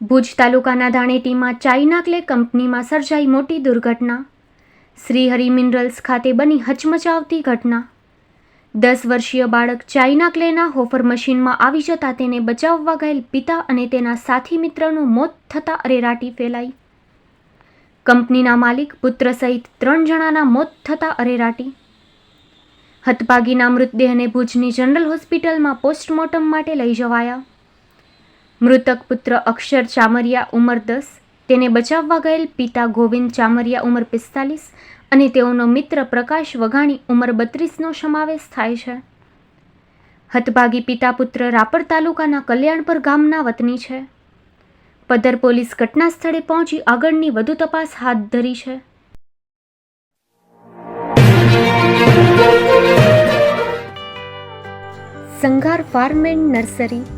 ભુજ તાલુકાના ધાણેટીમાં China clay કંપનીમાં સર્જાઈ મોટી દુર્ઘટના. શ્રીહરિ મિનરલ્સ ખાતે બની હચમચાવતી ઘટના. દસ વર્ષીય બાળક ચાઇના ક્લેના હોફર મશીનમાં આવી જતાં તેને બચાવવા ગયેલ પિતા અને તેના સાથી મિત્રનું મોત થતાં અરેરાટી ફેલાઈ. કંપનીના માલિક પુત્ર સહિત ત્રણ જણાના મોત થતાં અરેરાટી. હતભાગીના મૃતદેહને ભુજની જનરલ હોસ્પિટલમાં પોસ્ટમોર્ટમ માટે લઈ જવાયા. મૃતક પુત્ર અક્ષર ચામરિયા ઉંમર દસ, તેને બચાવવા ગયેલ પિતા ગોવિંદ ચામરિયા ઉંમર પિસ્તાલીસ અને તેઓનો મિત્ર પ્રકાશ વઘાણી ઉંમર બત્રીસનો સમાવેશ થાય છે. હતભાગી પિતા પુત્ર રાપર તાલુકાના કલ્યાણપર ગામના વતની છે. પદર પોલીસ ઘટના સ્થળે પહોંચી આગળની વધુ તપાસ હાથ ધરી છે. Sanghar farm and nursery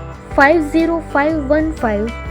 50515